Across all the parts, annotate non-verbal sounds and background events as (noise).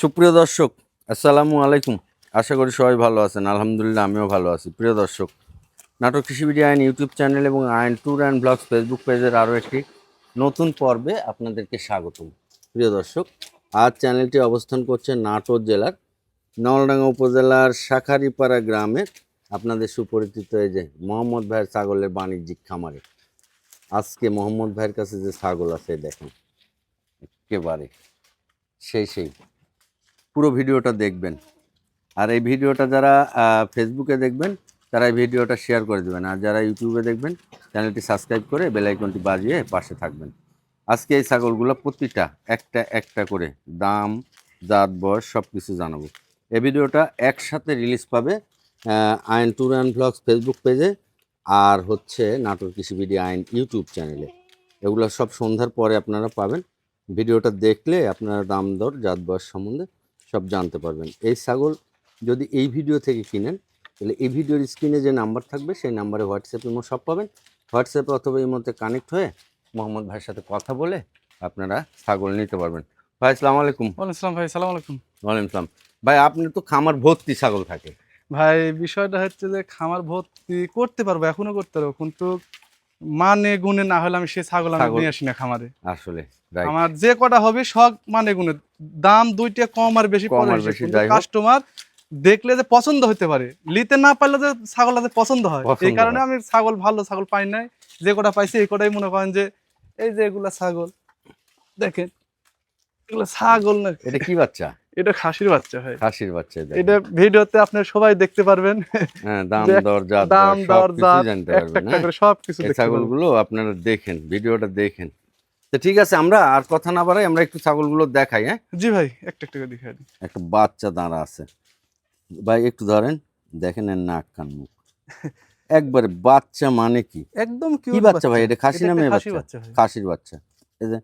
সুপ্রিয় দর্শক, আসসালামু আলাইকুম। আশা করি সবাই ভালো আছেন। আলহামদুলিল্লাহ, আমিও ভালো আছি। প্রিয় দর্শক, নাটক কৃষিবিডি আইন ইউটিউব চ্যানেল এবং আইন ট্যুর অ্যান্ড ব্লগস ফেসবুক পেজের আরও একটি নতুন পর্বে আপনাদেরকে স্বাগতম। প্রিয় দর্শক, আজ চ্যানেলটি অবস্থান করছে নাটোর জেলার নলডাঙ্গা উপজেলার শাখারিপাড়া গ্রামে আপনাদের সুপরিচিত এই যে মোহাম্মদ ভাইয়ের ছাগলের বাণিজ্যিক খামারে। আজকে মোহাম্মদ ভাইয়ের কাছে যে ছাগল আছে দেখেন, একেবারে সেই সেই। পুরো ভিডিওটা দেখবেন। আর এই ভিডিওটা যারা ফেসবুকে দেখবেন, তারা এই ভিডিওটা শেয়ার করে দেবেন। আর যারা ইউটিউবে দেখবেন চ্যানেলটি সাবস্ক্রাইব করে বেল আইকনটি বাজিয়ে পাশে থাকবেন। আজকে এই ছাগলগুলো প্রতিটা, একটা একটা করে দাম, জাত, বয়স সব কিছু জানাব। এই ভিডিওটা একসাথে রিলিজ পাবে আইন ট্যুর অ্যান্ড ব্লগস ফেসবুক পেজে আর হচ্ছে নাটোর কৃষিবিডি আইন ইউটিউব চ্যানেলে এগুলো সব সন্ধ্যার পরে আপনারা পাবেন। ভিডিওটা দেখলে আপনারা দাম, দর, জাত, বয়স সম্বন্ধে সব জানতে পারবেন। এই ছাগল যদি এই ভিডিও থেকে কিনেন তাহলে এই ভিডিওর স্ক্রিনে যে নাম্বার থাকবে সেই নাম্বারে হোয়াটসঅ্যাপ ইমো সব পাবেন। হোয়াটসঅ্যাপে অথবা মধ্যে কানেক্ট হয়ে মোহাম্মদ ভাইয়ের সাথে কথা বলে আপনারা ছাগল নিতে পারবেন। ভাই আসসালামু আলাইকুম। ওয়ালাইকুম আসসালাম ভাই সালাম আলাইকুম। ওয়ালাইকুম আসসালাম। ভাই আপনি তো খামার ভর্তি ছাগল থাকে। ভাই বিষয়টা হচ্ছে যে খামার ভর্তি করতে পারব এখনও করতে পারব কিন্তু মানে গুণে না হলে আমি সে ছাগল আমি নিয়ে আসি না খামারে। আসলে। আমার যে কটা হবে সব মানে গুণে দাম দুইটা কম আর বেশি। কাস্টমার দেখলে যে পছন্দ হতে পারে নিতে না পারলে যে ছাগল যে পছন্দ হয়। এই কারণে আমি ছাগল ভালো ছাগল পাই নাই। যে কটা পাইছি এই কটাই মনে করেন যে এই যে এগুলা ছাগল দেখেন এগুলো ছাগল না। এটা কি বাচ্চা? (laughs) এটা খাসির বাচ্চা হয় খাসির বাচ্চা এটা এটা ভিডিওতে আপনার সবাই দেখতে পারবেন। হ্যাঁ দাম যে দর জাত দাম দর জাত একটা পারবেন একটা হ্যাঁ? করে সব কিছু এই দেখতে পারবেন। ছাগলগুলো আপনারা দেখেন ভিডিওটা দেখেন। তো ঠিক আছে আমরা আর কথা না বাড়াই আমরা একটু ছাগলগুলো দেখাই হ্যাঁ? জি ভাই একটা একটা করে দেখাই দিই। একটা বাচ্চা দাঁড়া আছে। ভাই একটু ধরেন দেখেন এর নাক কান মুখ। একবারে বাচ্চা মানে কি? একদম কি বাচ্চা ভাই? এটা খাসি না মেয়ে বাচ্চা? খাসির বাচ্চা। এই যে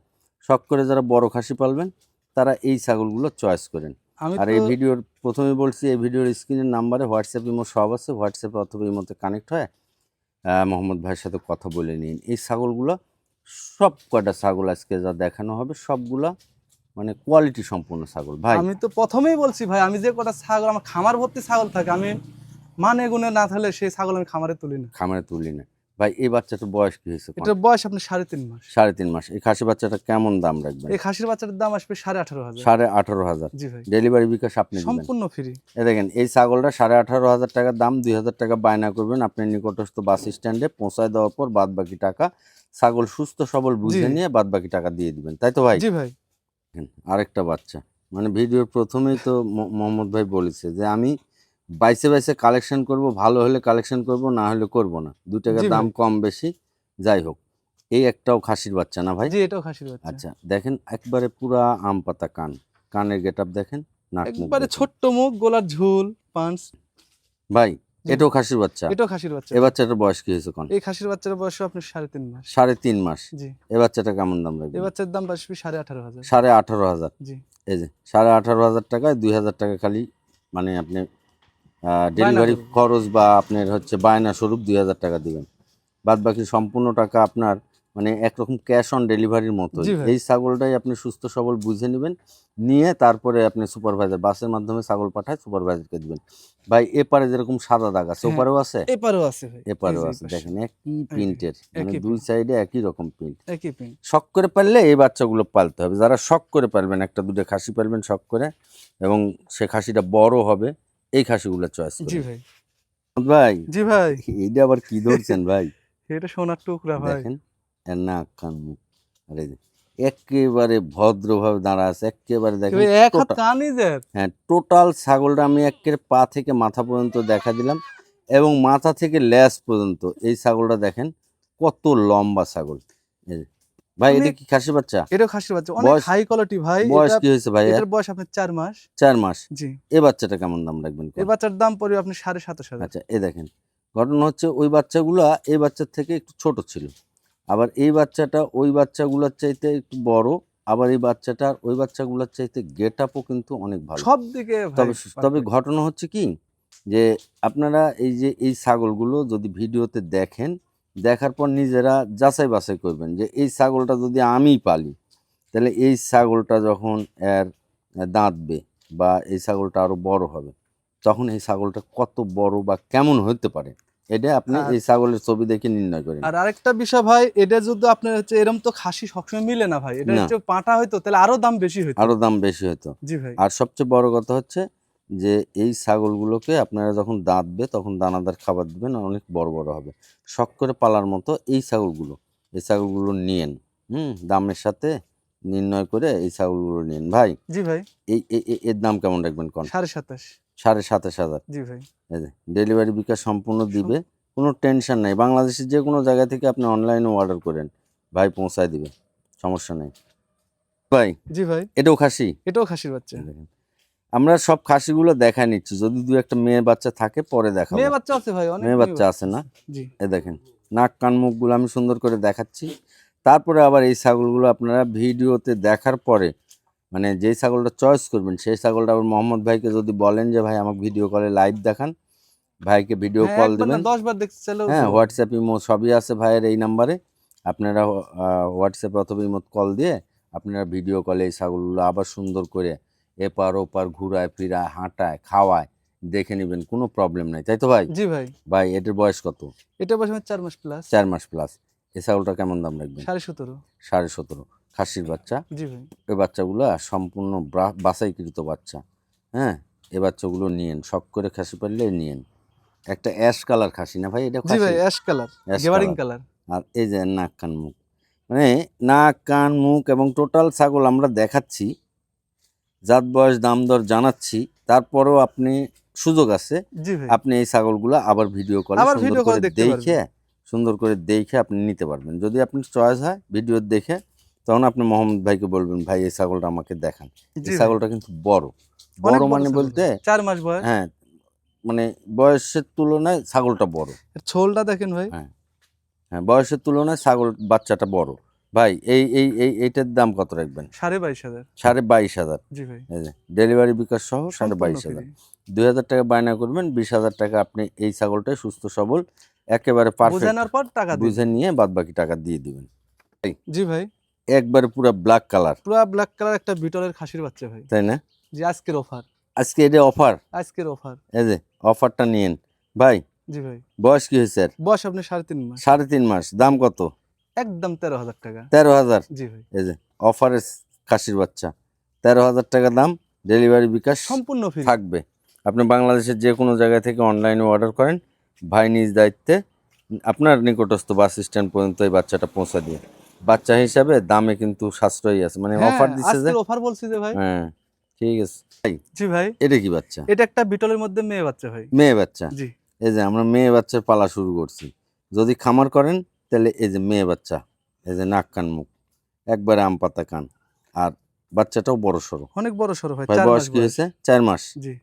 শখ করে যারা বড় খাসি পালবেন তারা এই ছাগলগুলো চয়েস করেন। আর এই ভিডিওর প্রথমে বলছি এই ভিডিওর স্ক্রিনের নাম্বারে হোয়াটসঅ্যাপ ইমো সব আছে। হোয়াটসঅ্যাপে অথবা ইমোতে কানেক্ট হয়। মোহাম্মদ ভাইয়ের সাথে কথা বলে নিন। এই ছাগলগুলো সব কয়টা ছাগল আজকে যা দেখানো হবে সবগুলা মানে কোয়ালিটি সম্পূর্ণ ছাগল। ভাই আমি তো প্রথমেই বলছি ভাই আমি যে কটা ছাগল আমার খামার ভর্তি ছাগল থাকে আমি মানে গুণে না থাকলে সেই ছাগল আমি খামারে তুলি না। খামারে তুলি না। ভাই এই বাচ্চাটার বয়স কি হয়েছে? এটার বয়স আপনার সাড়ে তিন মাস। সাড়ে তিন মাস। এই খাসি বাচ্চাটা কেমন দাম রাখবেন? এই খাসির বাচ্চাটার দাম আসবে সাড়ে আঠারো হাজার। সাড়ে আঠারো হাজার। জি ভাই। ডেলিভারি বিকাশ আপনি সম্পূর্ণ ফ্রি এ দেখেন এই ছাগলটা সাড়ে আঠারো হাজার টাকার দাম দুই হাজার টাকা বায়না করবেন। আপনি নিকটস্থ বাস স্ট্যান্ডে পৌঁছায় দেওয়ার পর বাদ বাকি টাকা ছাগল সুস্থ সবল বুঝে নিয়ে বাদ বাকি টাকা দিয়ে দিবেন তাই তো ভাই? জি ভাই। আরেকটা বাচ্চা। মানে ভিডিওর প্রথমেই তো মোহাম্মদ ভাই বলেছে যে আমি বাইসে বাইসে কালেকশন করব ভালো হলে কালেকশন করব না হলে করব না। দু টাকার দাম কম বেশি যাই হোক। এই একটাও খাসির বাচ্চা না ভাই? জি এটাও খাসির বাচ্চা। আচ্ছা দেখেন একবারে পুরা আম পাতা কান। কানের গেট দেখেন নাক একবারে ছোট্ট মুখ গোলার ঝুল পাঁচ ভাই। এটাও খাসির বাচ্চা। এটাও খাসির বাচ্চা। এ বাচ্চাটার বয়স কি হয়েছে কোন? এই খাসির বাচ্চার বয়স আপনার সাড়ে তিন মাস। সাড়ে তিন মাস। জি। এ বাচ্চাটা কেমন দাম এই রাখবে বাচ্চার দাম আসবে সাড়ে আঠারো হাজার। সাড়ে আঠারো হাজার। জি। এই যে সাড়ে আঠারো হাজার টাকায় দুই হাজার টাকা খালি মানে আপনি ডেলিভারি খরচ বা আপনার হচ্ছে বায়না স্বরূপ দুই হাজার টাকা দিবেন। বাদ বাকি সম্পূর্ণ টাকা আপনার মানে একরকম ক্যাশ অন ডেলিভারির মতো এই ছাগলটাই আপনি সুস্থ সবল বুঝে নেবেন নিয়ে তারপরে আপনি সুপারভাইজার বাসের মাধ্যমে ছাগল পাঠায় সুপারভাইজারকে দিবেন। ভাই এপারে যেরকম সাদা দাগ আছে হ্যাঁ। ওপারেও আছে? এপারেও আছে ভাই। এপারেও আছে। দেখেন একই প্রিন্টের মানে দুই সাইডে একই রকম প্রিন্ট একই পিন শখ করে পারলে এই বাচ্চাগুলো পালতে হবে। যারা শখ করে পারবেন একটা দুটো খাসি পারবেন শখ করে এবং সে খাসিটা বড় হবে এই খাসিগুলো চয়েস জি ভাই। ভাই জি ভাই। এইটা আবার কি ধরছেন ভাই? (laughs) এটা সোনার টুকরা ভাই। দেখেন। নাক কান মুখ আর একেবারে ভদ্রভাবে দাঁড়া আছে একেবারে দেখেন হ্যাঁ টোটাল ছাগলটা আমি একের পা থেকে মাথা পর্যন্ত দেখা দিলাম এবং মাথা থেকে ল্যাস পর্যন্ত। এই ছাগলটা দেখেন কত লম্বা ছাগল। ভাই এটা কি খাসি বাচ্চা? এটাও খাসির বাচ্চা। অনেক হাই কোয়ালিটি ভাই। বয়স কি হয়েছে ভাই? এর? বয়স আপনার চার মাস। চার মাস? জি। এই বাচ্চাটা কেমন দাম রাখবেন এই বাচ্চার দাম পড়বে আপনি সাড়ে সাতাশ হাজার। আচ্ছা এই দেখেন। ঘটনা হচ্ছে ওই বাচ্চাগুলা এই বাচ্চার থেকে একটু ছোট ছিল। আবার এই বাচ্চাটা ওই বাচ্চাগুলোর চাইতে একটু বড় আবার এই বাচ্চাটা ওই বাচ্চাগুলোর চাইতে গেট আপও কিন্তু অনেক ভালো। সব দিকে তবে তবে ঘটনা হচ্ছে কি? যে আপনারা এই যে এই ছাগলগুলো যদি ভিডিওতে দেখেন দেখার পর নিজেরা যাচাই বাছাই করবেন যে এই ছাগলটা যদি আমি পালি তাহলে এই ছাগলটা যখন এর দাঁতবে বা এই ছাগলটা আরও বড় হবে তখন এই ছাগলটা কত বড় বা কেমন হতে পারে? এটা আপনি এই ছাগলের ছবি দেখে নির্ণয় করেন। আর আরেকটা বিষয় ভাই এটা যদি আপনার হচ্ছে এরকম তো খাসি সবসময় মিলে না ভাই এটা হচ্ছে পাটা হয়তো তাহলে আরও দাম বেশি হইতো। আরও দাম বেশি হতো জি ভাই। আর সবচেয়ে বড় কথা হচ্ছে যে এই ছাগলগুলোকে আপনারা যখন দাঁতবে তখন দানাদার খাবার দিবেন অনেক বড় বড় হবে। শখ করে পালার মতো এই ছাগলগুলো এই ছাগলগুলো নিয়েন হুম? দামের সাথে নির্ণয় করে এই ছাগলগুলো নিন ভাই জি ভাই। এই- এর দাম কেমন রাখবেন কোন? সাড়ে সাতাশ। সাড়ে সাতাশ হাজার। জি ভাই। ডেলিভারি বিকাশ সম্পূর্ণ দিবে কোনো টেনশন নাই। বাংলাদেশের যে কোনো জায়গা থেকে আপনি অনলাইনে অর্ডার করেন ভাই পৌঁছায় দিবে সমস্যা নেই। ভাই জি ভাই। এটাও খাসি? এটাও খাসির বাচ্চা। দেখেন। আমরা সব খাসিগুলো দেখা নিচ্ছি যদি দু একটা মেয়ে বাচ্চা থাকে পরে দেখাবো। মেয়ে বাচ্চা আছে ভাই অনেক মেয়ে বাচ্চা আছে না? জি। এ দেখেন নাক কান মুখগুলো আমি সুন্দর করে দেখাচ্ছি। তারপরে আবার এই ছাগলগুলো আপনারা ভিডিওতে দেখার পরে মানে যেই ছাগলটা চয়েস করবেন সেই ছাগলটা আবার মোহাম্মদ ভাইকে যদি বলেন যে ভাই আমাকে ভিডিও কলে লাইভ দেখান। ভাইকে ভিডিও কল দেবেন না দিবেন। দশ বার দেখতে চাইলেও হ্যাঁ হোয়াটসঅ্যাপ ইমো সবই আছে ভাইয়ের এই নাম্বারে আপনারা হোয়াটসঅ্যাপ অথবা ইমোত কল দিয়ে আপনারা ভিডিও কলে এই ছাগলগুলো আবার সুন্দর করে এপার ওপার ঘুরায় ফিরায় হাঁটায় খাওয়ায় দেখে নেবেন কোনো প্রবলেম নাই। তাই তো ভাই? জি ভাই। ভাই এটার বয়স কত? এটা বসে চার মাস প্লাস চার মাস প্লাস এই ছাগলটা কেমন দাম রাখবেন? সাড়ে সতেরো। সাড়ে সতেরো। খাসির বাচ্চা। জি ভাই। এই বাচ্চাগুলো সম্পূর্ণ বাছাইকৃত বাচ্চা। হ্যাঁ? এ বাচ্চাগুলো নিয়েন শখ করে খাসি পারলে নিয়েন। একটা অ্যাশ কালার খাসি না ভাই? এটা জি ভাই অ্যাশ কালার গেভারিং কালার। আর এই যে নাক কান মুখ। মানে নাক কান মুখ এবং টোটাল ছাগল আমরা দেখাচ্ছি। জাত বয়স দাম দর জানাচ্ছি। তারপরেও আপনি সুযোগ আছে। আপনি এই ছাগলগুলো আবার ভিডিও কলে সুন্দর করে দেখে সুন্দর করে দেখে আপনি নিতে পারবেন। যদি আপনি চয়েস হয় ভিডিও দেখে তখন আপনি মোহাম্মদ ভাইকে বলবেন ভাই এই ছাগলটা আমাকে দেখান। এই ছাগলটা কিন্তু বড়। বড় মানে বলতে চার মাস বয়স। হ্যাঁ মানে বয়সের তুলনায় ছাগলটা বড়। ছোলটা দেখেন ভাই। হ্যাঁ বয়সের তুলনায় ছাগল বাচ্চাটা বড়। ভাই এই এই এই এইটার দাম কত রাখবেন? সাড়ে বাইশ হাজার। সাড়ে বাইশ হাজার। জি ভাই। ডেলিভারি বিকাশ সহ সাড়ে বাইশ হাজার। দুই হাজার টাকা বায়না করবেন বিশ হাজার টাকা আপনি এই ছাগলটাই সুস্থ সবল একেবারে পারফেক্ট পর টাকা বুঝে নিয়ে বাদ বাকি টাকা দিয়ে দিবেন। জি ভাই। একবারে পুরো ব্ল্যাক কালার পুরো ব্ল্যাক কালার একটা বিটলের খাসির বাচ্চা ভাই। তাই না? জি আজকের অফার আজকে এটা অফার আজকের অফার এই যে অফারটা নিয়েন। ভাই জি ভাই। বয়স কি হয়েছে? বয়স আপনি সাড়ে তিন মাস। সাড়ে তিন মাস। দাম কত? একদম তেরো হাজার টাকা। তেরো হাজার? জি ভাই। এই যে অফারের খাসির বাচ্চা। তেরো হাজার টাকা দাম ডেলিভারি বিকাশ সম্পূর্ণ ফ্রি থাকবে। আপনি বাংলাদেশের যে কোনো জায়গা থেকে অনলাইনে অর্ডার করেন ভাই নিজ দায়িত্বে আপনার নিকটস্থ বাস স্ট্যান্ড পর্যন্ত এই বাচ্চাটা পৌঁছে দিয়ে। বাচ্চা হিসাবে দামে কিন্তু সাশ্রয়ী আছে। মানে অফার দিচ্ছে যে অফার বলছি যে ভাই। হ্যাঁ ঠিক আছে। ভাই জি ভাই। এটা কি বাচ্চা? এটা একটা বিটলের মধ্যে মেয়ে বাচ্চা ভাই। মেয়ে বাচ্চা? জি। এই যে আমরা মেয়ে বাচ্চার পালা শুরু করছি। যদি খামার করেন তাহলে এই যে মেয়ে বাচ্চা এই যে নাক কান মুখ একবারে আম পাতা কান। আর বাচ্চাটাও বড় সড়ো অনেক বড় সড়ো চার বয়স মাস কি হয়েছে? চার মাস। জি।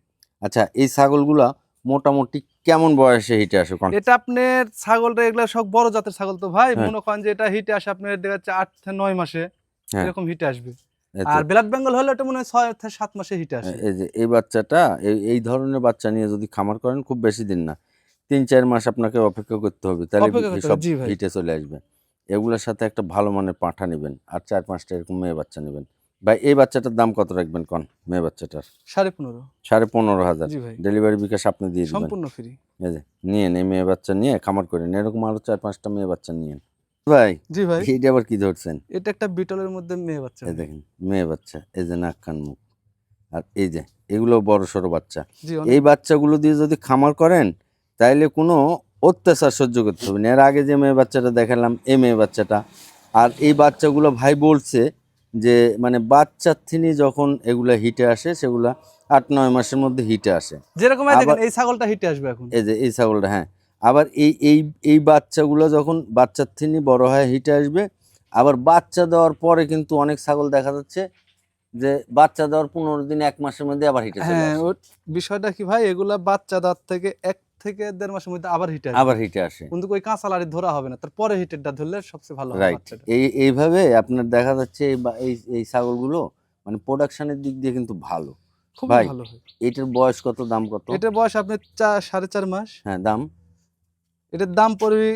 আচ্ছা এই ছাগলগুলা মোটামুটি কেমন বয়সে হিটে আসে কোন? এটা আপনার ছাগলটা এগুলা সব বড় জাতের ছাগল তো ভাই। হ্যাঁ। মনে করেন যে এটা হিটে আসে আপনার দেখা যাচ্ছে আট নয় মাসে হ্যাঁ। এরকম হিটে আসবে। আর ব্ল্যাক বেঙ্গল হলে এটা মনে হয় ছয় সাত মাসে হিটে আসে। এই যে এই বাচ্চাটা এই ধরনের বাচ্চা নিয়ে যদি খামার করেন খুব বেশি দিন না। তিন চার মাস আপনাকে অপেক্ষা করতে হবে তাহলে সব। হিটে চলে আসবে। এগুলোর সাথে একটা ভালো মানের পাঠা নেবেন আর চার পাঁচটা এরকম মেয়ে বাচ্চা নেবেন। ভাই এই বাচ্চাটার দাম কত রাখবেন কোন মেয়ে বাচ্চাটার? সাড়ে পনেরো। সাড়ে পনেরো হাজার। ডেলিভারি বিকাশ আপনি দিয়ে দিবেন। সম্পূর্ণ ফ্রি এই যে নিয়েন এই মেয়ে বাচ্চা নিয়ে খামার করেন এরকম আরও চার পাঁচটা মেয়ে বাচ্চা নিয়েন ভাই জি ভাই। এইটা আবার কি ধরছেন? এটা একটা বিটলের মধ্যে মেয়ে বাচ্চা। এই দেখেন মেয়ে বাচ্চা এই যে নাক কান মুখ। আর এই যে এগুলো বড় সড়ো বাচ্চা। এই বাচ্চাগুলো দিয়ে যদি খামার করেন তাইলে কোনো অত্যাচার সহ্য করতে হবে না। এর আগে যে মেয়ে বাচ্চাটা দেখালাম এই মেয়ে বাচ্চাটা। আর এই বাচ্চাগুলো ভাই বলছে যে মানে বাচ্চার থিনি যখন এগুলা হিটে আসে সেগুলা আট নয় মাসের মধ্যে হিটে আসে। যেরকম এই ছাগলটা হিটে আসবে এখন। এই যে এই ছাগলটা হ্যাঁ। আবার এই এই এই বাচ্চাগুলো যখন বাচ্চার থিনি বড় হয় হিটে আসবে আবার বাচ্চা দেওয়ার পরে কিন্তু অনেক ছাগল দেখা যাচ্ছে যে বাচ্চা দেওয়ার পনেরো দিন এক মাসের মধ্যে আবার হিটে হ্যাঁ। বিষয়টা কি ভাই? এগুলা বাচ্চা দেওয়ার থেকে এক থেকে দেড় মাসের মধ্যে আবার হিটে আবার হিটে আসে। কিন্তু ওই কাঁচা লাড়ি ধরা হবে না তারপরে হিটেরটা ধরলে সবচেয়ে ভালো রাইট এই এইভাবে আপনার দেখা যাচ্ছে এই এই ছাগলগুলো মানে প্রোডাকশনের দিক দিয়ে কিন্তু ভালো। খুব ভালো এটার বয়স কত দাম কত? এটার বয়স আপনি চার সাড়ে চার মাস। হ্যাঁ দাম? এটার দাম পড়বে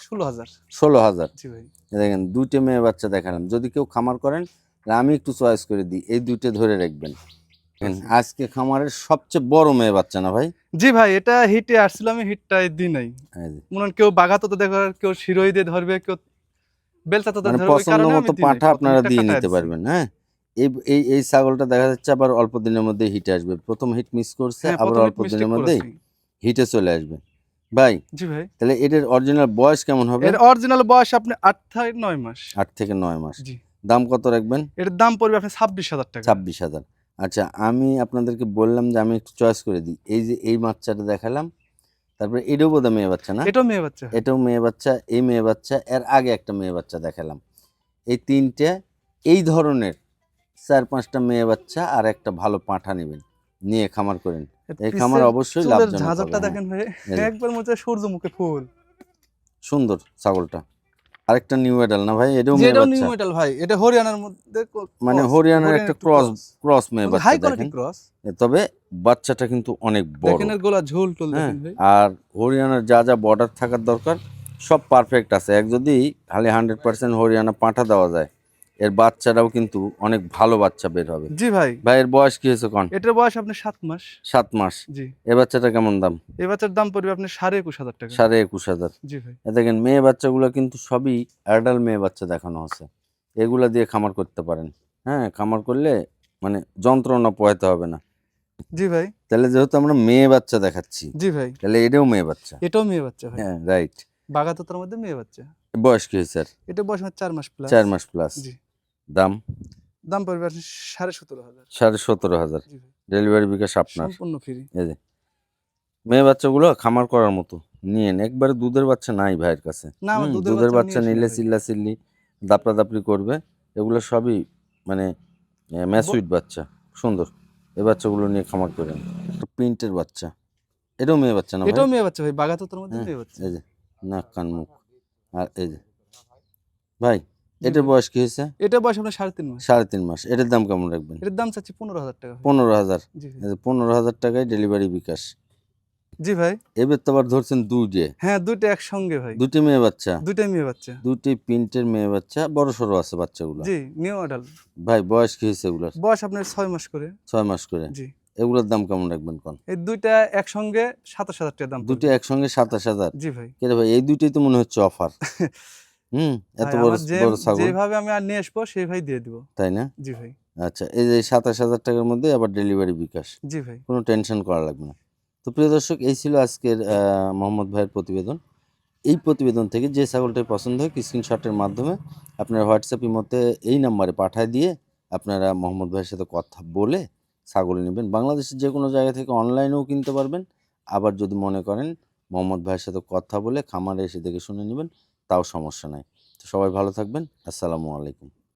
ষোলো হাজার। ষোলো হাজার। জি ভাই। দেখেন দুইটা মেয়ে বাচ্চা দেখালাম। যদি কেউ খামার করেন আমি একটু চয়েস করে দিই এই দুইটা ধরে রাখবেন। আজকে খামারের সবচেয়ে বড় মেয়ে বাচ্চা না ভাই? জি ভাই এটা হিটে আসছিল আমি হিটটাই দিই নাই। মনে কেউ বাগাতো তো দেখো কেউ শিরোই দিয়ে ধরবে কেউ বেলচা তো মানে ধরবে পছন্দ মতো পাঠা আপনারা দিয়ে নিতে পারবেন হ্যাঁ? এই এই এই ছাগলটা দেখা যাচ্ছে আবার অল্প দিনের মধ্যে হিটে আসবে। প্রথম হিট মিস করছে হ্যাঁ, আবার অল্প দিনের মধ্যেই হিটে চলে আসবে। ভাই জি ভাই। তাহলে এটার অরিজিনাল বয়স কেমন হবে? এর অরিজিনাল বয়স আপনি আট থেকে নয় মাস। আট থেকে নয় মাস। জি। দাম কত রাখবেন? এটার দাম পড়বে আপনি ছাব্বিশ হাজার টাকা। ছাব্বিশ হাজার। আচ্ছা আমি আপনাদেরকে বললাম যে আমি একটু চয়েস করে দিই। এই যে এই বাচ্চাটা দেখালাম তারপরে এটাও বোধহয় মেয়ে বাচ্চা না? এটাও মেয়ে বাচ্চা। এটাও মেয়ে বাচ্চা এই মেয়ে বাচ্চা এর আগে একটা মেয়ে বাচ্চা দেখালাম। এই তিনটে এই ধরনের চার পাঁচটা মেয়ে বাচ্চা আর একটা ভালো পাঁঠা নেবেন নিয়ে খামার করেন। এই খামার অবশ্যই লাভজনক ঝাঁঝরটা হ্যাঁ। দেখেন ভাই একবার মনে হচ্ছে সূর্যমুখী ফুল। সুন্দর ছাগলটা। আরেকটা নিউ মেডাল না ভাই? এটাও মেয়ে বাচ্চা। নিউ মেডাল ভাই এটা হরিয়ানার মধ্যে মানে হরিয়ানার একটা ক্রস ক্রস মেয়ে বাচ্চা হাই কোয়ালিটি ক্রস তবে বাচ্চাটা কিন্তু অনেক বড়। দেখেন এর গোলা ঝোল টোল হ্যাঁ দেখেন ভাই। আর হরিয়ানার যা যা বর্ডার থাকার দরকার সব পারফেক্ট আছে। এক যদি খালি হান্ড্রেড পার্সেন্ট হরিয়ানা পাঠা দেওয়া যায় এর বাচ্চাটাও কিন্তু অনেক ভালো বাচ্চা বের হবে। জি ভাই। ভাই এর বয়স কি হয়েছে কন? এটার বয়স আপনি সাত মাস। সাত মাস। জি। এ বাচ্চাটা কেমন দাম? এই বাচ্চার দাম পড়বে আপনি সাড়ে একুশ হাজার টাকা। সাড়ে একুশ হাজার। জি ভাই। এ দেখেন মেয়ে বাচ্চাগুলো কিন্তু সবই অ্যাডাল মেয়ে বাচ্চা দেখানো আছে। এগুলা দিয়ে খামার করতে পারেন। হ্যাঁ খামার করলে মানে যন্ত্রণা পোহাতে হবে না। জি ভাই। তাহলে যেহেতু আমরা মেয়ে বাচ্চা দেখাচ্ছি জি ভাই। তাহলে এটাও মেয়ে বাচ্চা। এটাও মেয়ে বাচ্চা ভাই। হ্যাঁ রাইট বাগাততার মধ্যে মেয়ে বাচ্চা। বয়স কি হয়েছে আর এটা বয়স চার মাস প্লাস চার মাস প্লাস জি। দাম? দাম পড়বে সাড়ে সতেরো হাজার। সাড়ে সতেরো হাজার। ডেলিভারি বিকাশ আপনার। সম্পূর্ণ ফ্রি। এই যে। মেয়ে বাচ্চাগুলো খামার করার মতো। নিয়েন একবারে দুধের বাচ্চা নাই ভাইয়ের কাছে। দুধের বাচ্চা নিয়ে নিলে চিল্লা চিল্লি দাপড়া দাপড়ি করবে। এগুলো সবই মানে ম্যাসুইট বাচ্চা। সুন্দর। এই বাচ্চাগুলো নিয়ে খামার করেন প্রিন্টের বাচ্চা। এটাও মেয়ে বাচ্চা না এটাও মেয়ে বাচ্চা ভাই বাগাততার মধ্যে হ্যাঁ, মেয়ে বাচ্চা। এই যে নাক কান মুখ। আর এই যে। ভাই এটার বয়স কি হয়েছে? এটা বয়স আপনার সাড়ে তিন মাস। সাড়ে তিন মাস। এটার দাম কেমন রাখবেন? এটার দাম চাচ্ছি পনেরো হাজার টাকা। পনেরো হাজার। পনেরো হাজার টাকায় ডেলিভারি বিকাশ। জি ভাই। এবার তো আবার ধরছেন দুইটে। হ্যাঁ দুইটা একসঙ্গে ভাই। দুটি মেয়ে বাচ্চা? দুইটাই মেয়ে বাচ্চা। দুটি প্রিন্টের মেয়ে বাচ্চা বড় সড়ো আছে বাচ্চাগুলো। জি নিউ অডাল ভাই বয়স কি হয়েছে এগুলার? বয়স আপনার ছয় মাস করে। ছয় মাস করে। জি। এগুলোর দাম কেমন রাখবেন কোন? এই দুইটা একসঙ্গে সাতাশ হাজার টাকা দাম। দুটি একসঙ্গে সাতাশ হাজার। জি ভাই। কেরে ভাই এই দুইটাই তো মনে হচ্ছে অফার (laughs) হুম এত বড় ছাগল। যেভাবে আমি আর নিয়ে আসব সেই দিয়ে দিব। তাই না? জি ভাই। আচ্ছা এই যে সাতাশ হাজার টাকার মধ্যে আবার ডেলিভারি বিকাশ। জি ভাই। কোনো টেনশন করা লাগবে না। তো প্রিয় দর্শক এই ছিল আজকের মোহাম্মদ ভাইয়ের প্রতিবেদন। এই প্রতিবেদন থেকে যে ছাগলটাই পছন্দ হয় স্ক্রিনশটের মাধ্যমে আপনার হোয়াটসঅ্যাপ ইমতে এই নাম্বারে পাঠায় দিয়ে আপনারা মোহাম্মদ ভাইয়ের সাথে কথা বলে ছাগল নেবেন। বাংলাদেশের যে কোনো জায়গা থেকে অনলাইনেও কিনতে পারবেন। আবার যদি মনে করেন মোহাম্মদ ভাইয়ের সাথে কথা বলে খামারে এসে দেখে শুনে নেবেন। তাও সমস্যা নাই। তো সবাই ভালো থাকবেন। আসসালামু আলাইকুম।